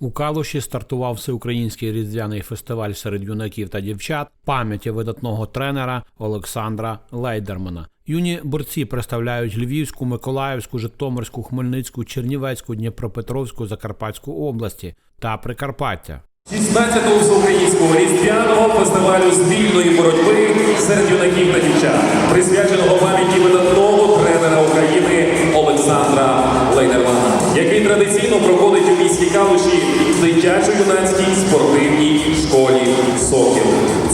У Калуші стартував всеукраїнський різдвяний фестиваль серед юнаків та дівчат пам'яті видатного тренера Олександра Лейдермана. Юні борці представляють Львівську, Миколаївську, Житомирську, Хмельницьку, Чернівецьку, Дніпропетровську, Закарпатську області та Прикарпаття. 16-го всеукраїнського різдвяного фестивалю спільної боротьби серед юнаків та дівчат, присвяченого пам'яті видатного тренера України Олександра Лейнермана, який традиційно проходить у місті Калуші в дитячо-юнацькій спортивній школі Сокіл.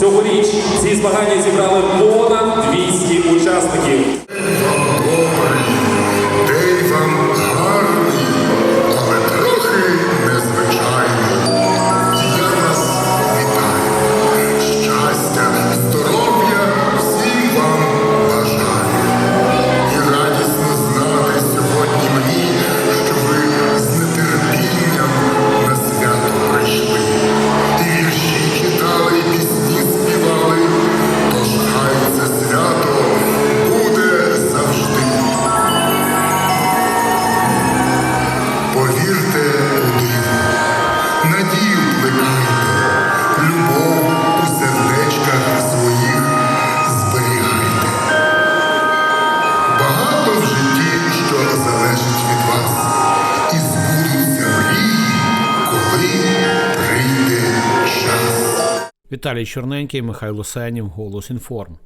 Цьогоріч ці змагання зібрали понад 200 учасників. Віталій Чорненький, Михайло Сенів, Голос Інформ.